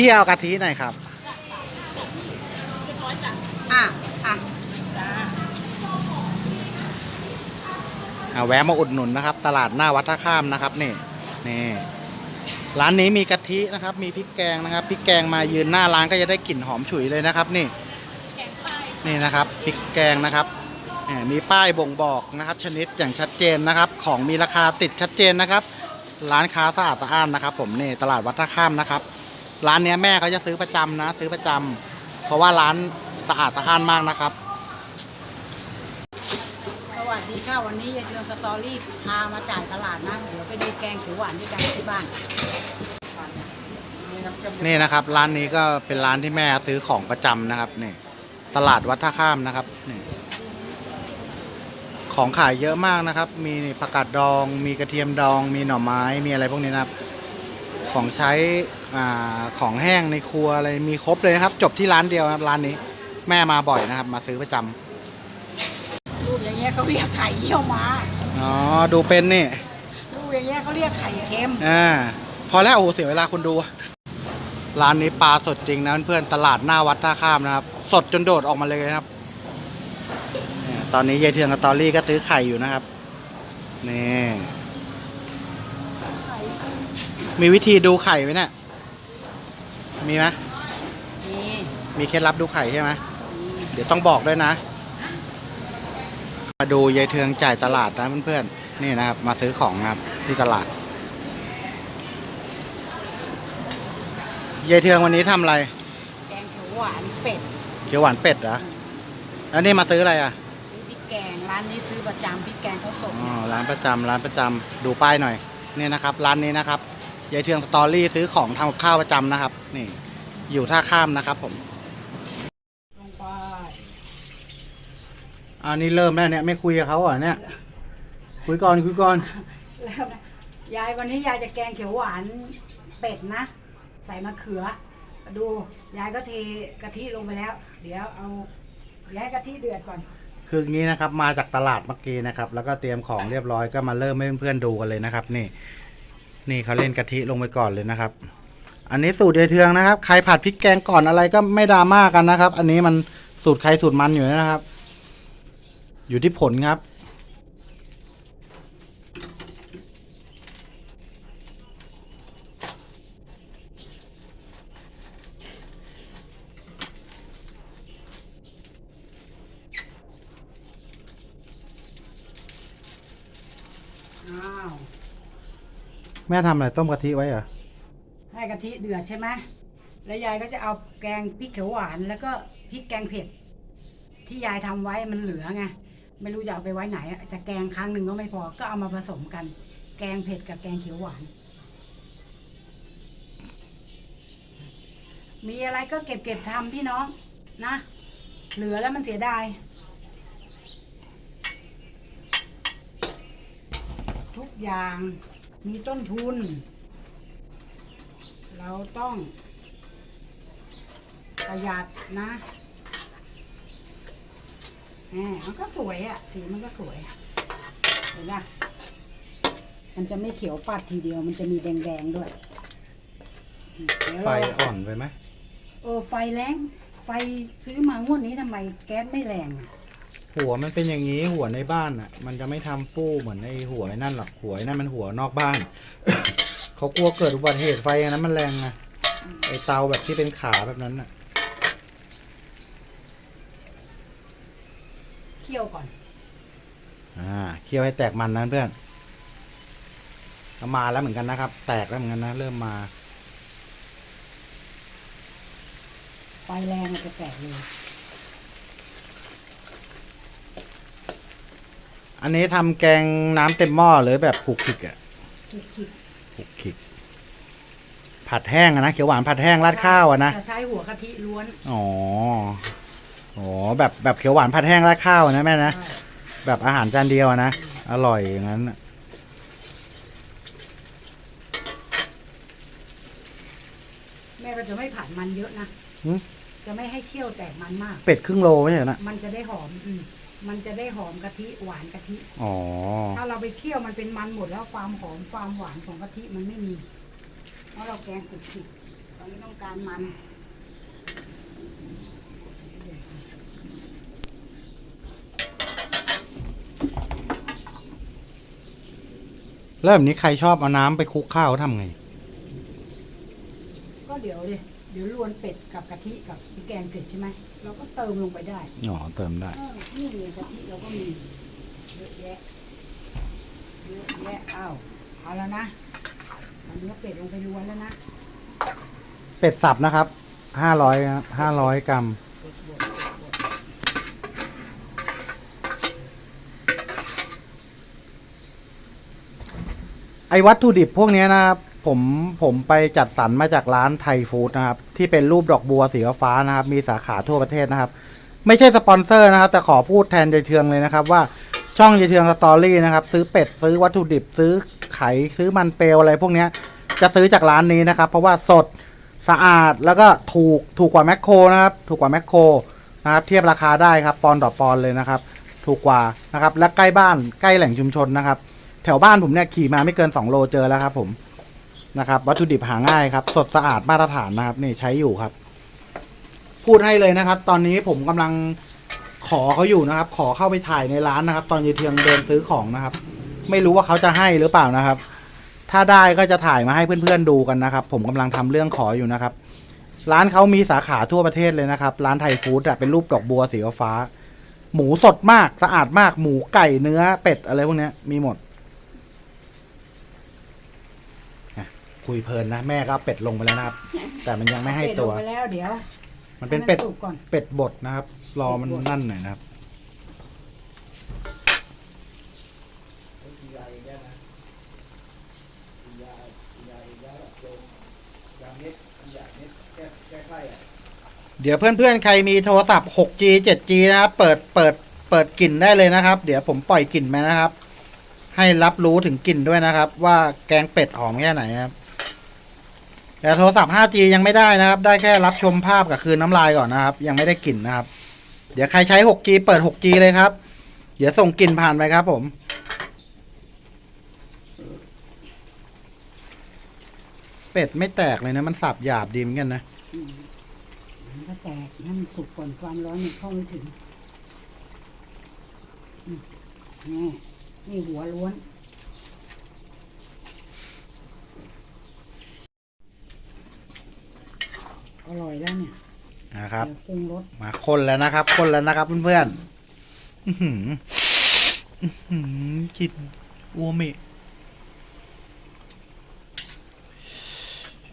พี่เอากะทิหน่อยครับอะอะเอาแวะมาอุดหนุนนะครับ ตลาดหน้าวัดท่าข้ามนะครับนี่นี่ร้านนี้มีกะทินะครับ มีพริกแกงนะครับพริกแกงมายืนหน้าร้านก็จะได้กลิ่นหอมฉุยเลยนะครับ นี่นี่นะครับพริกแกงนะครับแหมมีป้ายบ่งบอกนะครับ ชนิดอย่างชัดเจนนะครับ ของมีราคาติดชัดเจนนะครับ ร้านค้าสะอาดสะอ้านนะครับ ผมนี่ตลาดวัดท่าข้ามนะครับ ร้านเนี้ยแม่เขาจะซื้อประจำนะ ซื้อประจำเพราะว่าร้านสะอาดสะอ้านมากนะครับ สวัสดีค่ะวันนี้ยายเดือนสตอรี่พามาจ่ายตลาดนะเดี๋ยวไปดูแกงเขียวหวานด้วยกันที่บ้านนี่นะครับ ร้านนี้ก็เป็นร้านที่แม่ซื้อของประจำนะครับนี่ตลาดวัดท่าข้ามนะครับนี่ของขายเยอะมากนะครับ มีผักกาดดอง มีกระเทียมดอง มีหน่อไม้มีอะไรพวกนี้นะครับ ของใช้อา ของแห้งในครัวอะไรมีครบเลยนะครับ จบที่ร้านเดียวครับร้านนี้แม่มาบ่อยนะครับ มาซื้อประจำลูกอย่างเงี้ยเขาเรียกไข่เยี่ยวม้าอ๋อดูเป็นนี่ลูกอย่างเงี้ยเขาเรียกไข่เค็มอ่าพอแล้วโอ้โหเสียเวลาคนดู ร้านนี้ปลาสดจริงนะเพื่อนๆตลาดหน้าวัดท่าข้ามนะครับ สดจนโดดออกมาเลยนะครับเนี่ยตอนนี้ยายเทืองกับตอรี่ก็ตื้อไข่อยู่นะครับนี่มีวิธีดูไข่ไหมเนี่ย มีไหมนี่มีเคล็ดลับดูไข่ใช่ไหมเดี๋ยวต้องบอกด้วยนะ มาดูยายเทืองจ่ายตลาดนะเพื่อนๆนี่นะครับ มาซื้อของนะครับที่ตลาดยายเทืองวันนี้ทำอะไรแกงเขียวหวานเป็ดเขียวหวานเป็ดเหรอแล้วนี่มาซื้ออะไรอะซื้อพริกแกงร้านนี้ซื้อประจำพริกแกงเขาสดอ๋อร้านประจำร้านประจำดูป้ายหน่อย นี่นะครับ ร้านนี้นะครับ ยายเทืองสตอรี่ซื้อของทำกับข้าวประจำนะครับ นี่ อยู่ท่าข้ามนะครับ ผมลงไปอันนี้เริ่มแล้วเนี่ยไม่คุยกับเขาเหรอเนี่ย คุยก่อนคุยก่อนแล้วนะยายวันนี้ยายจะแกงเขียวหวานเป็ดนะ ใส่มะเขือ ดูยายก็เทกะทิลงไปแล้ว เดี๋ยวเอาเดี๋ยวให้กะทิเดือดก่อน คืออย่างนี้นะครับ มาจากตลาดเมื่อกี้นะครับ แล้วก็เตรียมของเรียบร้อยก็มาเริ่มให้เพื่อนๆดูกันเลยนะครับ นี่ นี่เขาเล่นกะทิลงไปก่อนเลยนะครับ อันนี้สูตรยายเทืองนะครับ ใครผัดพริกแกงก่อนอะไรก็ไม่ดราม่ากันนะครับ อันนี้มันสูตรใครสูตรมันอยู่นะครับ อยู่ที่ผลครับ อ้าว แม่ทำอะไรต้มกะทิไว้เหรอให้กะทิเดือดใช่ไหมแล้วยายก็จะเอาแกงพริกเขียวหวานแล้วก็พริกแกงเผ็ด ที่ยายทำไว้มันเหลือไงไม่รู้จะเอาไปไว้ไหนอะจะแกงครั้งหนึ่งก็ไม่พอก็เอามาผสมกัน แกงเผ็ดกับแกงเขียวหวาน มีอะไรก็เก็บเก็บทำพี่น้องนะ เหลือแล้วมันเสียดาย ทุกอย่าง มีต้นทุน เราต้อง ประหยัดนะแหมมันก็สวยอะสีมันก็สวย เห็นปะมันจะไม่เขียวปัดทีเดียว มันจะมีแดงๆด้วยเดี๋ยวไฟเราอ่อนไปไหม เออไฟแรง ไฟซื้อมางวดนี้ทำไมแก๊สไม่แรงอะ หัวมันเป็นอย่างนี้หัวในบ้านอะ มันจะไม่ทำฟู่เหมือนไอ้หัวไอ้นั่นหรอกหัวไอ้นั่นมันหัวนอกบ้าน เขากลัวเกิดอุบัติเหตุไฟอันนั้นมันแรงไงไอ้เตาแบบที่เป็นขาแบบนั้นอะเคี่ยวก่อน อ่าเคี่ยวให้แตกมันนะเพื่อนแล้วมาแล้วเหมือนกันนะครับ แตกแล้วเหมือนกันนะเริ่มมาไฟแรงมันจะแตกเลย อันนี้ทำแกงน้ำเต็มหม้อหรือแบบขลุกขลิกอะคลิกคลิกขลุกขลิก ผัดแห้งอะนะเขียวหวานผัดแห้งราดข้าวอะนะ จะใช้หัวกะทิล้วนอ๋อ อ๋อแบบแบบเขียวหวานผัดแห้งราดข้าวอะนะแม่นะใช่แบบอาหารจานเดียวอะนะ อร่อยอย่างนั้นน่ะแม่ก็จะไม่ผัดมันเยอะนะ หึจะไม่ให้เคี่ยวแตกมันมาก เป็ดครึ่งโลไม่ใช่เหรอนะมันจะได้หอมอืม มันจะได้หอมกะทิหวานกะทิ อ๋อ ถ้าเราไปเคี่ยวมันเป็นมันหมดแล้วความหอมความหวานของกะทิมันไม่มี เพราะเราแกงขุดขิดตอนนี้ต้องการมัน แล้วแบบนี้ใครชอบเอาน้ำไปคลุกข้าวทำไง ก็เดี๋ยวดิ เดี๋ยวรวนเป็ดกับกะทิกับพริกแกงเสร็จใช่ไหมเราก็เติมลงไปได้อ๋อเติมได้ เออนี่ไงกะทิเราก็มีเยอะแยะเยอะแยะอ้าวเอาแล้วนะเอาเนื้อเป็ดลงไปรวนแล้วนะเป็ดสับนะครับห้าร้อยครับห้าร้อยกรัมบดบดบดบดไอ้วัตถุดิบพวกเนี้ยนะครับ ผมผมไปจัดสรรมาจากร้านไทยฟู้ดนะครับ ที่เป็นรูปดอกบัวสีฟ้านะครับ มีสาขาทั่วประเทศนะครับ ไม่ใช่สปอนเซอร์นะครับ แต่ขอพูดแทนยายเทืองเลยนะครับ ว่าช่องยายเทืองสตอรี่นะครับ ซื้อเป็ดซื้อวัตถุดิบซื้อไข่ซื้อมันเปลวอะไรพวกเนี้ยจะซื้อจากร้านนี้นะครับ เพราะว่าสดสะอาดแล้วก็ถูกถูกกว่าแมคโครนะครับ ถูกกว่าแมคโครนะครับ เทียบราคาได้ครับปอนด์ต่อปอนด์เลยนะครับ ถูกกว่านะครับ และใกล้บ้านใกล้แหล่งชุมชนนะครับ แถวบ้านผมเนี่ยขี่มาไม่เกิน 2 โลเจอแล้วครับผม นะครับ วัตถุดิบหาง่ายครับ สดสะอาดมาตรฐานนะครับ นี่ใช้อยู่ครับ พูดให้เลยนะครับ ตอนนี้ผมกำลังขอเขาอยู่นะครับ ขอเข้าไปถ่ายในร้านนะครับ ตอนยีเทืองเดินซื้อของนะครับ ไม่รู้ว่าเขาจะให้หรือเปล่านะครับ ถ้าได้ก็จะถ่ายมาให้เพื่อนๆดูกันนะครับ ผมกำลังทำเรื่องขออยู่นะครับ ร้านเขามีสาขาทั่วประเทศเลยนะครับ ร้านไทยฟู้ดอะเป็นรูปดอกบัวสีฟ้า หมูสดมากสะอาดมาก หมูไก่เนื้อเป็ดอะไรพวกนี้มีหมด อะ คุยเพลินนะแม่ก็เอาเป็ดลงไปแล้วนะครับ แต่มันยังไม่ให้เป็ดตัลวงไปแล้วเดี๋ยว มันเป็นเป็ดให้สุกก่อนเป็ดบดนะครับ รอมันนั่นหน่อยนะครับ เดี๋ยวเพื่อนๆ ใครมีโทรศัพท์ 6G 7G นะครับ เปิดเปิดเปิดกลิ่นได้เลยนะครับ เดี๋ยวผมปล่อยกลิ่นมานะครับ ให้รับรู้ถึงกลิ่นด้วยนะครับ ว่าแกงเป็ดหอมแค่ไหนครับ แต่โทรศัพท์ 5G ยังไม่ได้นะครับ ได้แค่รับชมภาพกับคืนน้ำลายก่อนนะครับ ยังไม่ได้กลิ่นนะครับ เดี๋ยวใครใช้ 6G เปิด 6G เลยครับ เดี๋ยวส่งกลิ่นผ่านไปครับผม เป็ดไม่แตกเลยนะ มันสับหยาบดีเหมือนกันนะ มันก็แตกให้มันสุกก่อนความร้อนมันเข้าไม่ถึงอืมนี่นี่หัวล้วน อร่อยแล้วเนี่ยนะครับ เดี๋ยวปรุงรสมาคนแล้วนะครับ คนแล้วนะครับเพื่อนๆอื้อหืออื้อหือกลินอูมามิ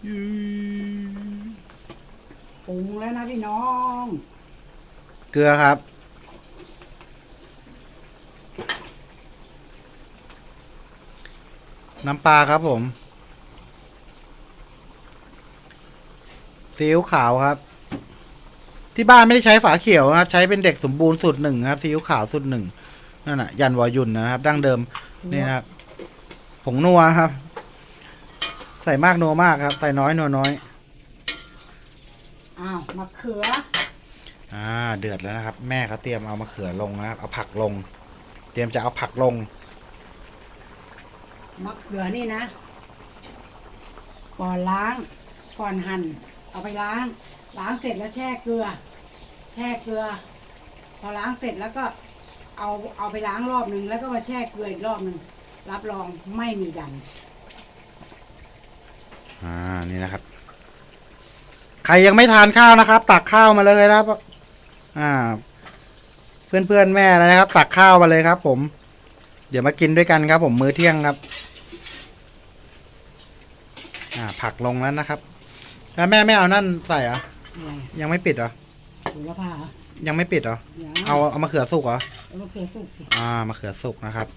อื้อปรุงแล้วนะพี่น้องเกลือครับ น้ำปลาครับผม ซีอิ๊วขาวครับ ที่บ้านไม่ได้ใช้ฝาเขียวนะครับ ใช้เป็นเด็กสมบูรณ์สูตรหนึ่งครับซีอิ๊วขาวสูตรหนึ่งนั่นน่ะ ยันวอยุนนะครับ ดั้งเดิมนี่นะครับผงนัวครับ ใส่มากนัวมากครับ ใส่น้อยนัวน้อยอ้าวมะเขือ อ่า เดือดแล้วนะครับ แม่เขาเตรียมเอามะเขือลงนะครับ เอาผักลง เตรียมจะเอาผักลงมะเขือนี่นะก่อนล้างก่อนหั่น เอาไปล้าง ล้างเสร็จแล้วแช่เกลือ แช่เกลือ พอล้างเสร็จแล้วก็เอาเอาไปล้างรอบหนึ่งแล้วก็มาแช่เกลืออีกรอบหนึ่งรับรองไม่มีดอ่านี่นะครับ ใครยังไม่ทานข้าวนะครับ ตักข้าวมาเลยนะครับ อ่า เพื่อนเพื่อนแม่นะครับ ตักข้าวมาเลยครับ ผม เดี๋ยวมากินด้วยกันครับ ผมมื้อเที่ยงครับ อ่า ผักลงแล้วนะครับ แล้วแม่ไม่เอานั่นใส่เหรอำอะไรยังไม่ปิดเหรอหัวละพาเหรอยังไม่ปิดเหรอยังเอาเอามะเขือสุกเหรอเอามะเขือสุกสิอ่ามะเขือสุกนะครับ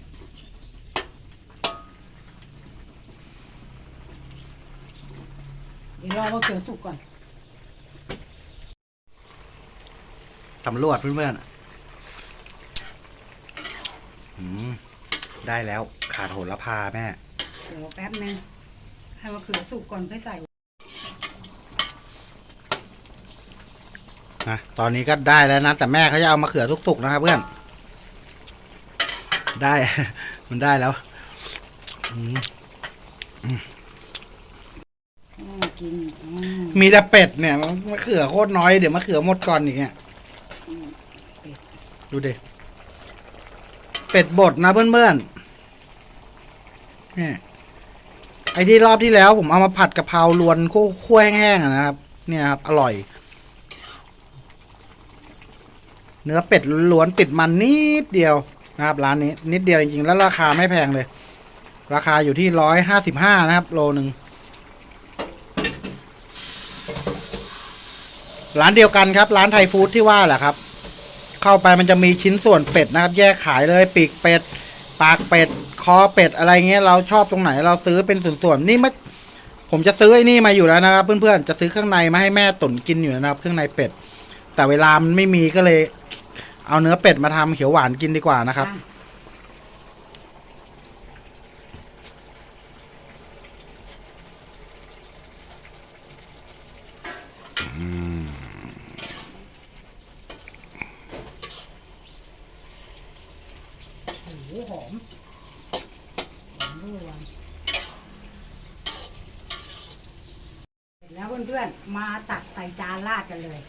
เดี๋ยวรอมะเขือสุกก่อนตำรวจเพื่อนๆอืมได้แล้วขาดโหระพาแม่ เดี๋ยวแป๊บนึงให้มะเขือสุกก่อนค่อยใส่ นะตอนนี้ก็ได้แล้วนะ แต่แม่เขาจะเอามาเขือทุกๆนะครับเพื่อน ได้ มันได้แล้วอืมอ่ากินอ่ามีแต่เป็ดเนี่ยมะเขือโคตรน้อยเดี๋ยวมะเขือหมดก่อนอีกเนี่ยอืมเป็ดดูดิเป็ดบดนะเพื่อนๆเนี่ยไอ้ที่รอบที่แล้วผมเอามาผัดกะเพราลวนคั่วๆแห้งๆอะนะครับ เนี่ยครับ อร่อย เนื้อเป็ดล้วนติดมันนิดเดียวนะครับร้านนี้นิดเดียวจริงๆแล้วราคาไม่แพงเลย ราคาอยู่ที่ร้อยห้าสิบห้านะครับ โลหนึ่งร้านเดียวกันครับ ร้านไทยฟู้ดที่ว่าแหละครับ เข้าไปมันจะมีชิ้นส่วนเป็ดนะครับ แยกขายเลยปีกเป็ด ปากเป็ด คอเป็ดอะไรเงี้ยเราชอบตรงไหนเราซื้อเป็นส่วนๆนี่ไม่ผมจะซื้อไอ้นี่มาอยู่แล้วนะครับ เพื่อนๆจะซื้อเครื่องในมาให้แม่ตุ๋นกินอยู่นะครับ เครื่องในเป็ด แต่เวลามันไม่มีก็เลย เอาเนื้อเป็ดมาทำเขียวหวานกินดีกว่านะครับ อะโอ้โหหอมหอมด้วยว่ะเสร็จแล้วเพื่อนๆมาตักใส่จานราดกันเลย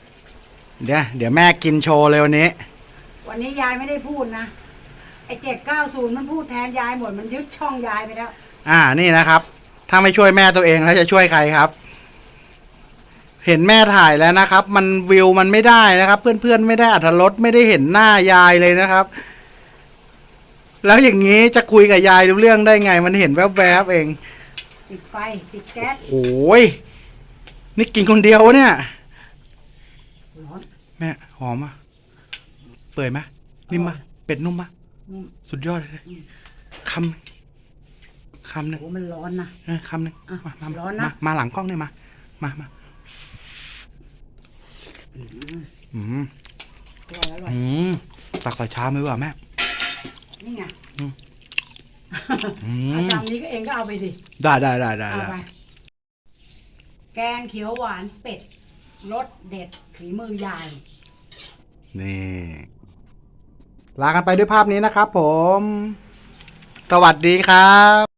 เดี๋ยวเดี๋ยวแม่กินโชว์เลยวันนี้ วันนี้ยายไม่ได้พูดนะไอ้เจ็ดเก้าศูนย์มันพูดแทนยายหมดมันยึดช่องยายไปแล้ว อ่านี่นะครับ ถ้าไม่ช่วยแม่ตัวเองแล้วจะช่วยใครครับ เห็นแม่ถ่ายแล้วนะครับ มันวิวมันไม่ได้นะครับ เพื่อนๆไม่ได้อัธรสไม่ได้เห็นหน้ายายเลยนะครับ แล้วอย่างนี้จะคุยกับยายรู้เรื่องได้ไง มันเห็นแวบๆเองปิดไฟปิดแก๊สโอ้ยนี่กินคนเดียวเนี่ยร้อน แม่หอมอะ เปื่อยไหมนิ่มมะเป็ดนุ่มมะนี่สุดยอดเลยคำคำหนึ่งโอ้มันร้อนนะ เออคำหนึ่งอะมามาร้อนนะ มามาหลังกล้องเนี่ยมา มามาอืมอร่อยอร่อยอืมตักใส่ชามเลยว่ะแม่ นี่ไงอืมเอาชามนี้ก็เองก็เอาไปสิได้ได้ได้ได้เอาได้ไป แกงเขียวหวานเป็ดรสเด็ดฝีมือยาย นี่ ลากันไปด้วยภาพนี้นะครับผม สวัสดีครับ